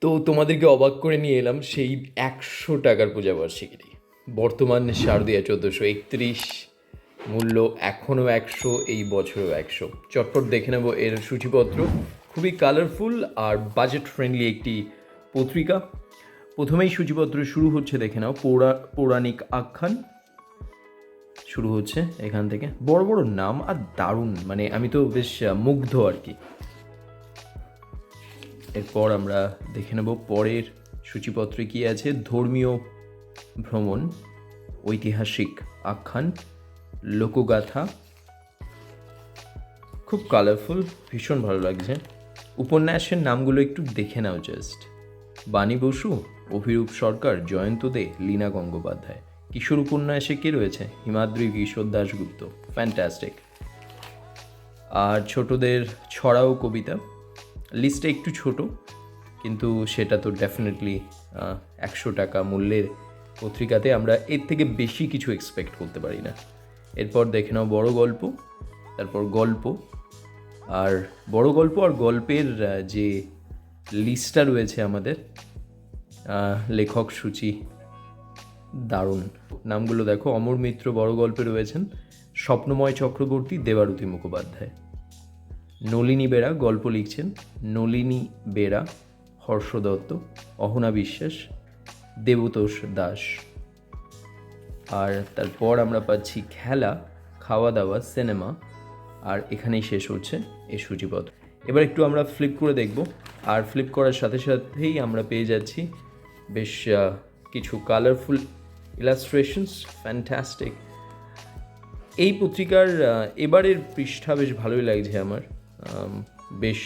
তো তোমাদেরকে অবাক করে নিয়ে এলাম সেই একশো টাকার পূজা বার্ষিকীটি। বর্তমান শারদীয়া চোদ্দোশো একত্রিশ মূল্য এখনও একশো, এই বছরও একশো। চটপট দেখে নেব এর সূচিপত্র। খুবই কালারফুল আর বাজেট ফ্রেন্ডলি একটি পত্রিকা। প্রথমেই সূচিপত্র শুরু হচ্ছে, দেখে নাও, পৌরা, পৌরাণিক আখ্যান। শুরু হচ্ছে এখান থেকে। বড় বড় নাম আর দারুণ মানে আমি তো বেশ মুগ্ধ আর কি। এরপর আমরা দেখে নেব পরের সূচিপত্রে কি আছে। ধর্মীয় ভ্রমণ, ঐতিহাসিক আখ্যান, লোকগাথা। খুব কালারফুল ভীষণ ভালো লাগছে। উপন্যাসের নামগুলো একটু দেখে নাও জাস্ট বাণী বসু, অভিরূপ সরকার, জয়ন্ত দে, লীনা গঙ্গোপাধ্যায়। কিশোর উপন্যাসে কে রয়েছে? হিমাদ্রি কিশোর দাশগুপ্ত। ফ্যান্টাস্টিক আর ছোটদের ছড়াও কবিতা। লিস্টটা একটু ছোট, কিন্তু সেটা তো ডেফিনেটলি একশো টাকা মূল্যের পত্রিকাতে আমরা এর থেকে বেশি কিছু এক্সপেক্ট করতে পারি না। এরপর দেখে নাও বড় গল্প, তারপর গল্প, আর বড় গল্প আর গল্পের যে লিস্টটা রয়েছে আমাদের লেখক সূচি দারুণ। নামগুলো দেখো, অমর মিত্র বড় গল্পে রয়েছেন, স্বপ্নময় চক্রবর্তী, দেবারতী মুখোপাধ্যায়। নলিনী বেরা গল্প লিখছেন নলিনী বেরা হর্ষ দত্ত অহনা বিশ্বাস দেবতোষ দাস। আর তারপর আমরা পাচ্ছি খেলা খাওয়া দাওয়া সিনেমা আর এখানেই শেষ হচ্ছে এই সূচিপত্র এবার একটু আমরা ফ্লিপ করে দেখব আর ফ্লিপ করার সাথে সাথেই আমরা পেয়ে যাচ্ছি বেশ কিছু কালারফুল ইলাস্ট্রেশনস ফ্যান্টাস্টিক এই পত্রিকার এবারের পৃষ্ঠা বেশ ভালোই লাগছে আমার। আম, বেশ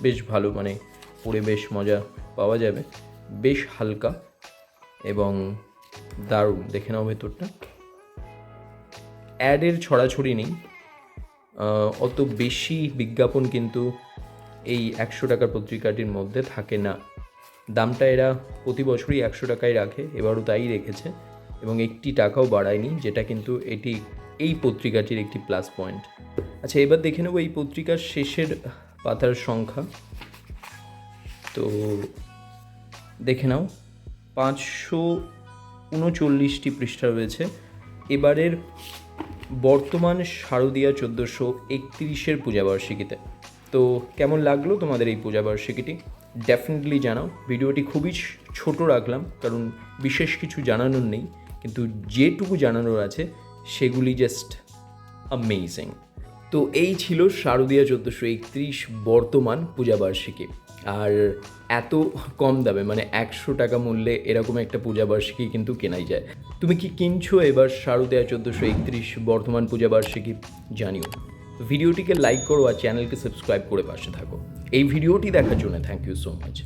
বেশ ভালো মানে পরে বেশ মজা পাওয়া যাবে। বেশ হালকা এবং দারুণ। দেখে নাও ভেতরটা। অ্যাডের ছড়াছড়ি নেই। অত বেশি বিজ্ঞাপন কিন্তু এই একশো টাকার পত্রিকাটির মধ্যে থাকে না। দামটা এরা প্রতি বছরই একশো টাকায় রাখে, এবারও তাই রেখেছে এবং একটি টাকাও বাড়ায়নি, যেটা কিন্তু এটি এই পত্রিকাটির একটি প্লাস পয়েন্ট আচ্ছা এবার দেখে নেব এই পত্রিকার শেষের পাতার সংখ্যা। তো দেখে নাও, পাঁচশো উনচল্লিশটি পৃষ্ঠা রয়েছে। এবারের বর্তমান শারদীয়া চোদ্দোশো একত্রিশের পূজাবার্ষিকীতে। তো কেমন লাগল তোমাদের এই পূজাবার্ষিকীটি? ডেফিনেটলি জানাও। ভিডিওটি খুবই ছোট রাখলাম, কারণ বিশেষ কিছু জানানোর নেই। কিন্তু যেটুকু জানানোর আছে, সেগুলি জাস্ট অ্যামেজিং তো এই ছিল শারদীয়া চোদ্দোশো একত্রিশ বর্তমান পূজাবার্ষিকী। আর এত কম দামে মানে একশো টাকা মূল্যে এরকম একটা পূজাবার্ষিকী কিন্তু কেনাই যায়। তুমি কি কিনছো এবার শারদীয়া চোদ্দোশো একত্রিশ বর্তমান পূজাবার্ষিকী? জানিও। ভিডিওটিকে লাইক করো আর চ্যানেলকে সাবস্ক্রাইব করে পাশে থাকো। এই ভিডিওটি দেখার জন্য থ্যাংক ইউ সো মাচ।